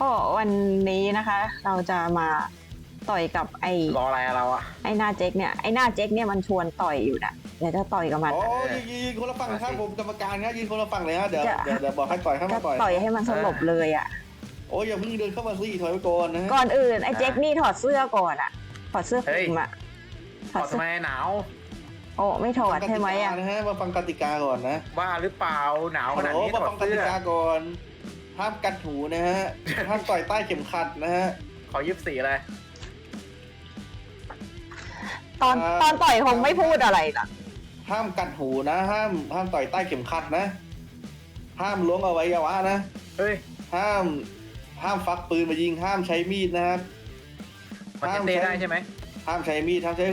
ก็วันนี้นะคะ เราจะมาต่อยกับไอ้รออะไรอะเราอะไอ้หน้าเจ๊กเนี่ยไอ้หน้าเจ๊กเนี่ยมันชวนต่อยอยู่นะเดี๋ยวจะต่อยกับมันโอ้ยยืนคนละฝั่งครับผมกรรมการครับยืนคนละฝั่งเลยฮะเดี๋ยวจะเดี๋ยวเดี๋ยวบอกให้ต่อยเข้าจะมาต่อยต่อยให้มันสลบเลยอะโอ้ยอย่าเพิ่งเดินเข้ามาสิถอยไปก่อนนะฮะก่อนอื่นไอ้เจ๊กนี่ถอดเสื้อก่อนอะถอดเสื้อคลุมอะถถออดดเสื้ทำอไมหนาว โอ้ไม่ถอดใช่ไหมอะนะฮะมาฟังกติกาก่อนนะบ้าหรือเปล่าหนาวขฮัลนาดโหลนี้มาถอฟัดงกเสื้ติอกาก่อน ห้ามกัดหูนะฮะ ห้ามต่อยใต้เข็มขัดนะฮะ ขอยิบสีเลยตอนอ่า ตอนต่อยคงไม่พูดอะไรหรอกห้ามกัดหูนะ ห้ามห้ามต่อยใต้เข็มขัดนะ ห้ามล้วงอวัยวะนะ เฮ้ย ห้ามห้ามฟักปืนมายิง ห้ามใช้มีดนะครับ มันจะเต้ได้ใช่ไหมห้ามใช้มีดห้ามใช้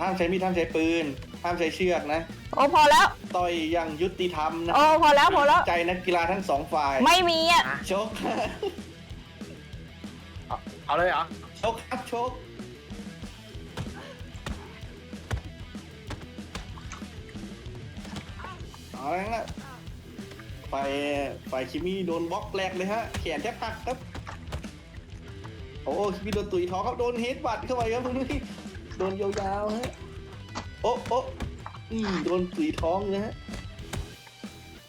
ห้ามใช้มีดห้ามใช้ปืน ห้ามใช้เชือกนะ โอ้พอแล้ว ต่อยอย่างยุติธรรมนะโอ้พอแล้วพอแล้ว ใจนักกีฬาทั้งสองฝ่ายไม่มีอะอะชกเอาเอาเลยเหรอ ชกครับชกเอาละนะฝ่ายฝ่ายคิมี่โดนบล็อกแรกเลยฮะแขนแทบหักครับ โอ้คิมี่โดนตุยท้องครับโดนเฮดบัตเข้าไปครับตรงนี้โดนยาวๆฮะโอ้โอ้ อืมโดนตุยท้องนะฮะ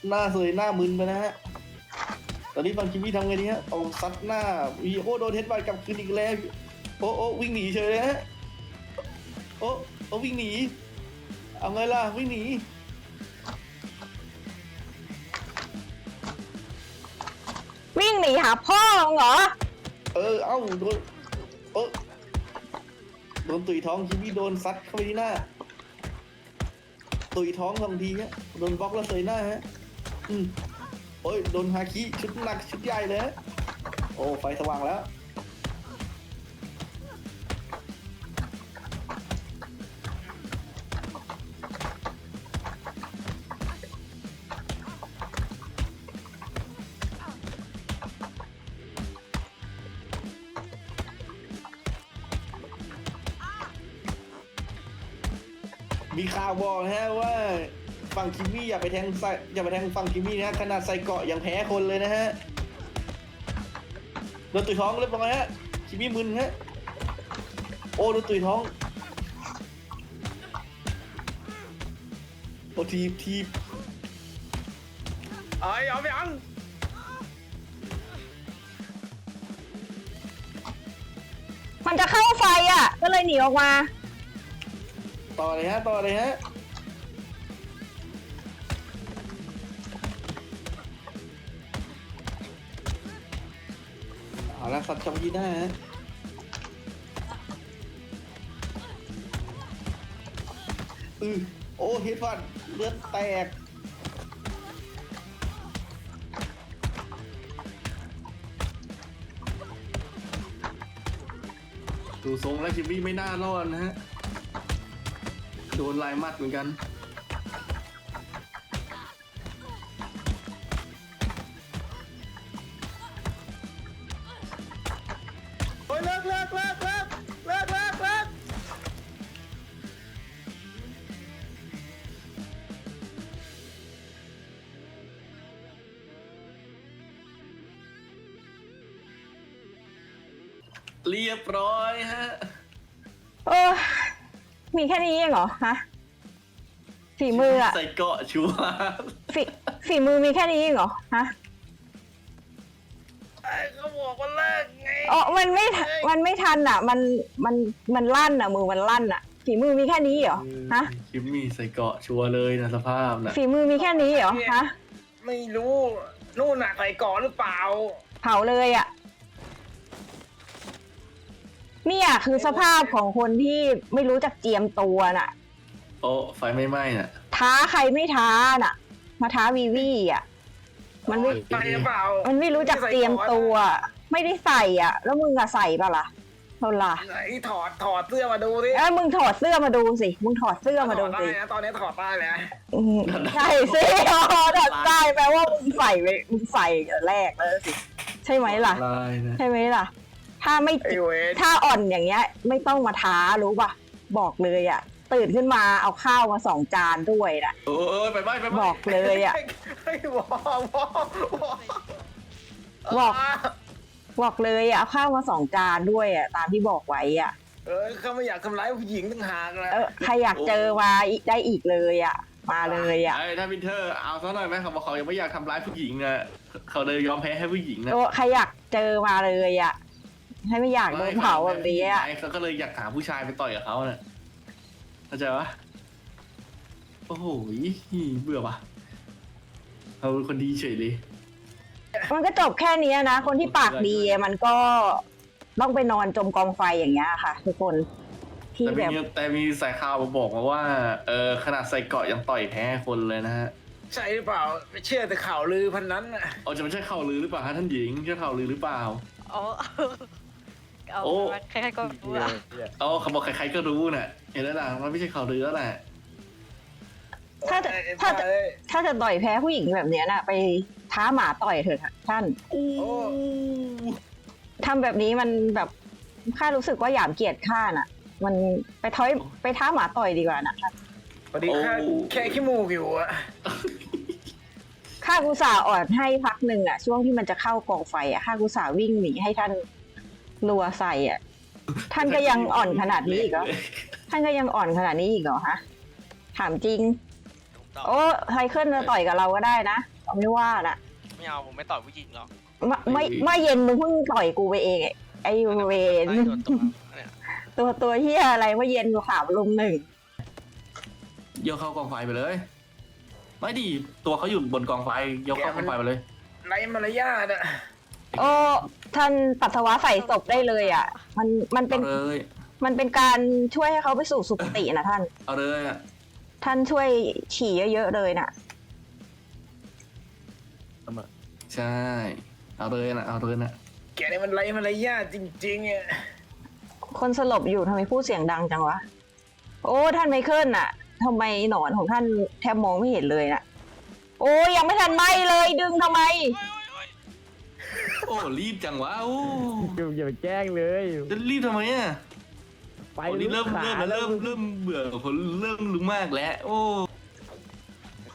หน้าสวยหน้ามึนไปนะฮะ ตอนนี้ฟังคิมี่ทำไงดีฮะเอาซัดหน้าวีโอโดนเฮดบัตกลับคืนอีกแล้ว โอ้โอ้วิ่งหนีเฉยเลยฮะ โอ้โอ้วิ่งหนี เอาไงล่ะวิ่งหนีวิ่งหนีหาพ่อมึงเหรอ เออ เอ้าโดนโอ้โดนตุยท้องคิมี่โดนซัดเข้าไปที่หน้า ตุยท้องสองทีฮะโดนบล็อกแล้วเสยหน้าฮะอืมโอ้ยโดนฮาคิชุดหนักชุดใหญ่เลยโอ้ไฟสว่างแล้ว มีข่าวบอกนะฮะว่าฝั่งคิมมี่อย่าไปแทงใส่อย่าไปแทงฝั่งคิมมี่นะฮะขนาดใส่เกาะยังแพ้คนเลยนะฮะโดนตุยท้องเรียบร้อยฮะคิมมี่มึนฮะโอ้โดนตุยท้องโอ้ทีบทีบเอ้ยเอาไปยังมันจะเข้าไฟอะ ก็เลยหนีออกมา ต่อเลยฮะ ต่อเลยฮะ เอาละสัตว์จำยีหน้าฮะอือโอ้เฮดฟันเลือดแตกดูทรงแล้วคิมมี่ไม่น่ารอดนะฮะ โดนลายมัดเหมือนกันเฮ้ยเลิกเลิกเลิกเลิกเลิกเลิกเลิกเรียบร้อยฮะเออ มีแค่นี้เองเหรอฮะฝีมืออะใส่เกาะชัวร์ฝีฝีมือมีแค่นี้เองเหรอฮะไอ้เขาบอกว่าเลิกไงอ๋อมันไม่ทันมันไม่ทันอะมันมันมันลั่นอะมือมันลั่นอะฝีมือมีแค่นี้เหรอฮะคิมมี่ใส่เกาะชัวร์เลยนะสภาพนะฝีมือมีแค่นี้เหรอฮะไม่รู้นู่นน่ะใส่ก่อนหรือเปล่าเผาเลยอะ เนี่ยคือสภาพของคนที่ไม่รู้จักเจียมตัวน่ะ โอ้ไฟไม่ไหม้น่ะ ท้าใครไม่ท้าน่ะ มาท้าวีวีอะ มันไม่ใส่หรือเปล่ามันไม่รู้จักเตรียมตัว ไม่ได้ใส่อะ แล้วมึงอะใส่ปะล่ะเท่าล่ะไหนถอดถอดเสื้อมาดูดิเอ้ยมึงถอดเสื้อมาดูสิ มึงถอดเสื้อมาดูถอได้สินะตอนนี้ถอดได้แล้วอืมใช่สิอ๋อถอดได้แปลว่ามึงใส่ไปมึงใส่แต่แรกแล้วสิ ใช่ไหมล่ะ ลายนะ ใช่ไหมล่ะ ถ้าไม่ไอ้เวท ถ้าอ่อนอย่างเงี้ย ไม่ต้องมาท้ารู้ป่ะ บอกเลยอะ ตื่นขึ้นมาเอาข้าวมาสองจานด้วยนะโอ้ยไปไหม้ไปไหม้บอกเลยอะไอ้วอวอวอบอก บอกเลยอะเอาข้าวมาสองจานด้วยอะตามที่บอกไว้อะเออเขาไม่อยากทำร้ายผู้หญิงต่างหากนะเออใครอยากเจอมาอีกได้อีกเลยอะมาเลยอะไอ้ถ้าวินเทอร์เอาซะหน่อยไหมเขาบอกเขายังไม่อยากทำร้ายผู้หญิงอะเขาเลยยอมแพ้ให้ผู้หญิงนะ โอ้ใครอยากเจอมาเลยอะ ให้ไม่อยากโดนเผาแบบนี้อะไอ้เขาก็เลยอยากหาผู้ชายไปต่อยกับเขาเนี่ยเข้าใจปะโอ้โหเบื่อปะเขาเป็นคนดีเฉยเลย มันก็จบแค่นี้นะ คนที่ปากดีอะมันก็ต้องไปนอนจมกองไฟอย่างเงี้ยค่ะ ทุกคนที่แต่แบมีบแต่มีสายข่าวมาบอกมาว่า เออขนาดใส่เกราะยังต่อยแพ้คนเลยนะฮะใช่หรือเปล่าไม่เชื่อแต่ข่าวลือพันนั้นน่ะเอาจะไม่ใช่ข่าวลือหรือเปล่าฮะท่านหญิงใช่ข่าวลือหรือเปล่าเอา เอาโอ้ใครๆก็รู้อะเอาเขาบอกใครๆก็รู้น่ะ เห็นแล้วล่ะมันไม่ใช่ข่าวลือแล้วแหละถ้าจะไอ้ถ้าบ้จะเอ้ยถ้าจะต่อยแพ้ผู้หญิงแบบเนี้ยน่ะ ไปท้าหมาต่อยเถอะค่ะท่านโอ้โอ้ ทำแบบนี้มันแบบข้ารู้สึกว่าหยามเกียรติข้าน่ะ มันไปท้อยไปท้าหมาต่อยดีกว่านะท่านพอดีแค่แค่ขี้มูกอยู่อะข้ากุตส่าห์อ่อนให้พักหนึ่งอะ ช่วงที่มันจะเข้ากองไฟอะข้ากุตส่าห์วิ่งหนีให้ท่าน รัวใส่อะ ท่านก็ยังอ่อนขนาดนี้อีกเหรอ ท่านก็ยังอ่อนขนาดนี้อีกเหรอฮะ ถามจริง โอ้ไทเคิลจะต่อยกับเราก็ได้นะเราไม่ว่าน่ะไม่เอาผมไม่ต่อยผู้หญิงหรอกไม่ไม่ไม่เย็นมึงเพิ่งต่อยกูไปเอง ไอ้ไอ้เวนไล่โดนตัวเนี่ยตัวตัวเฮียอะไรเมื่อเย็นกูขาวลุมหนึ่งโยกเข้ากองไฟไปเลย ไม่ดีตัวเขาอยู่บนกองไฟยกเข้ากองไฟไปเลยไรมารยาทอะโอ้ ท่านปัสสาวะใส่ศพได้เลยอะ มันมันเป็นเอาเลยมันเป็นการช่วยให้เขาไปสู่สุคตินะท่าน เอาเลยอะท่านช่วยฉี่เยอะๆเลยน่ะ ใช่ เอาเลยนะเอาเลยนะแกนี่มันไรมารยาทจริงๆอะคนสลบอยู่ทำไมพูดเสียงดังจังวะ โอ้ท่านไมเคิลน่ะทำไมหนอนของท่านแทบมองไม่เห็นเลยน่ะ โอ้ยังไม่ทันไหมเลยดึงทำไม โอ้รีบจังวะโอ้อย่าอย่าไปแกล้งเลย จะรีบทำไมอะไปคนนี้เริ่มขาเริ่มเริ่มเริ่มเบื่อกับคนเริ่มรู้มากแล้ว โอ้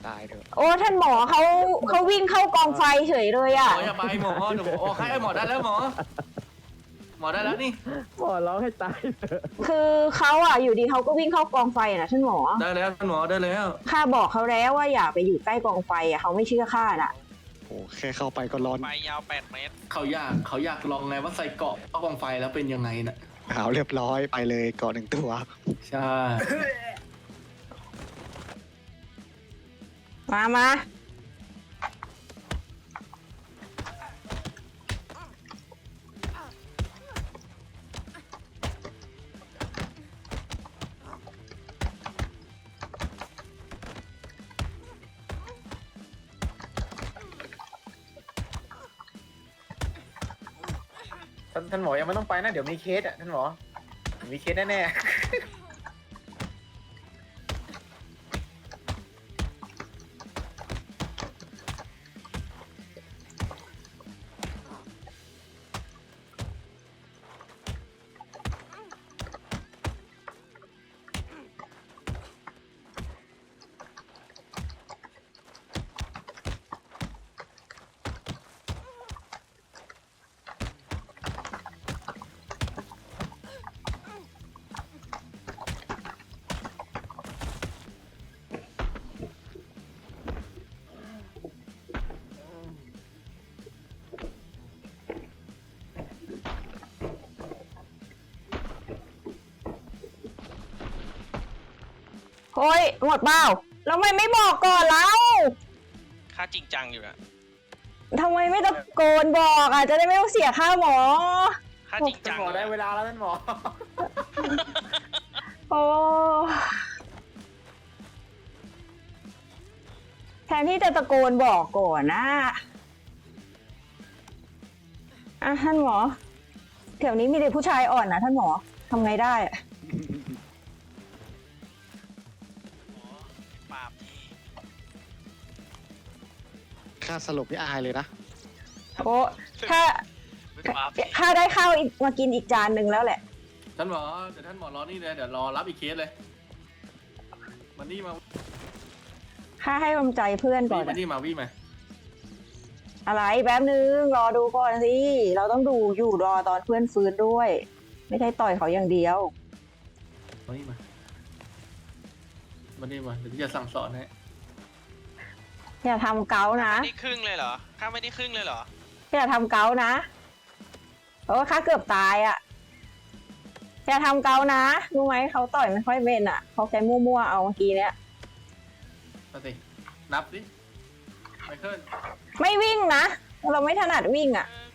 ตายเถอะโอ้ท่านหมอเขาเขาวิ่งเข้ากองไฟเฉยเลยหมอะ ออย่าไปหมอเดี๋ยวหมอออกให้หมอได้แล้วหมอ หมอได้แล้วนี่ หมอร้องให้ตายเถอะคือเขาอะอยู่ดีเขาก็วิ่งเข้ากองไฟนะท่านหมอได้แล้วท่านหมอได้แล้ว ข้าบอกเขาแล้วว่าอย่าไปอยู่ใกล้กองไฟอะเขาไม่เชื่อข้าน่ะ โอ้แค่เข้าไปก็ร้อนไปยาว 8 เมตร เขาอยากเขาอยากลองไงว่าใส่เกราะเข้ากองไฟแล้วเป็นยังไงน่ะ หาวเรียบร้อยไปเลยเกาะหนึ่งตัวใช่ มามา ท่านท่านหมอยังไม่ต้องไปนะ เดี๋ยวมีเคสอะท่านหมอมีเคสแน่ โอ้ยหมดเปล่าแล้วทำไมไม่บอกก่อนเราค่าจริงจังอยู่อะทำไมไม่ตะโกนบอกอะจะได้ไม่ต้องเสียค่าหมอ ค่าจริงท่าจันงหมอได้เวลาแล้วท่านหมอ โอ้แทนที่จะตะโกนบอกก่อนนะอะท่านหมอแถวนี้มีแต่ผู้ชายอ่อนนะท่านหมอทำไงได้อะ ค่าสลบนี่อายเลยนะ โอ้ถ้าไม่ปราบทีถ้าได้ข้าวอีกมากินอีกจานหนึ่งแล้วแหละ ท่านหมอเดี๋ยวท่านหมอรอนี่เลยเดี๋ยวรอรับอีกเคสเลย มันนี่มาข้าให้กำลังใจเพื่อนก่อนวี่มาอะนี่มาวี่มาอะไรแป๊บนึงรอดูก่อนสิ เราต้องดูอยู่รอตอนเพื่อนฟื้นด้วย ไม่ใช่ต่อยเขาอย่างเดียวมานี่มามานี่มาเดี๋ยวพี่จะสั่งสอนให้ อย่าทำเกานะ ไม่ได้ครึ่งเลยเหรอข้าไม่ได้ครึ่งเลยเหรอ อย่าทำเกานะเพราะว่าข้าเกือบตายอะ่ะ อย่าทำเกานะรู้ไหมเขาต่อยไม่ค่อยเป็นอะ่ะเขาใช้มั่วๆเอาเมื่อกี้เนี้ยมาสิ นับสิไมเคิลไม่วิ่งนะ เราไม่ถนัดวิ่งอะ่ะหนึ่ง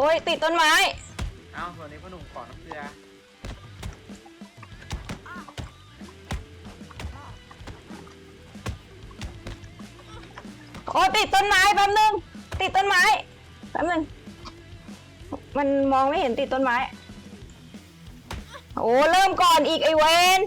อ้ยติดต้นไม้ เอ้าส่วนนี้พ่อหนุ่มขอน้ำเกลือโอ้ติดต้นไม้แป๊บนึง ติดต้นไม้แป๊บนึง มันมองไม่เห็นติดต้นไม้ โอ้เริ่มก่อนอีกไอเวน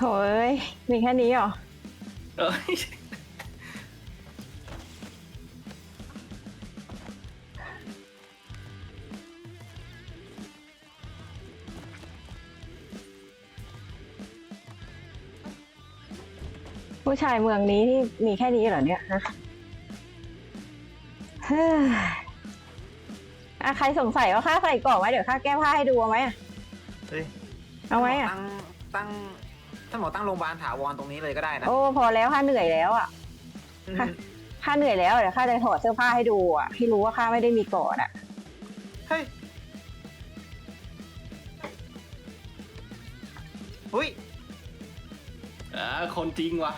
โอ้ยมีแค่นี้เหรอ เอ้ยผู้ชายเมืองนี้นี่มีแค่นี้เหรอเนี่ยฮะเฮ้ยอะใครสงสัยว่าข้าใส่กรอบไว้เดี๋ยวข้าแก้ผ้าให้ดูเอาไหมอะเฮ้ยเอาไหมอะตั้งตั้ง ท่านหมอตั้งโรงพยาบาลถาวรตรงนี้เลยก็ได้นะ โอ้พอแล้วข้าเหนื่อยแล้วอะค่ะข้าเหนื่อยแล้วเดี๋ยวข้าจะถอดเสื้อผ้าให้ดูอะให้รู้ว่าข้าไม่ได้มีกอดอะเฮ้ยหุ้ยอ่าคนจริงว่ะ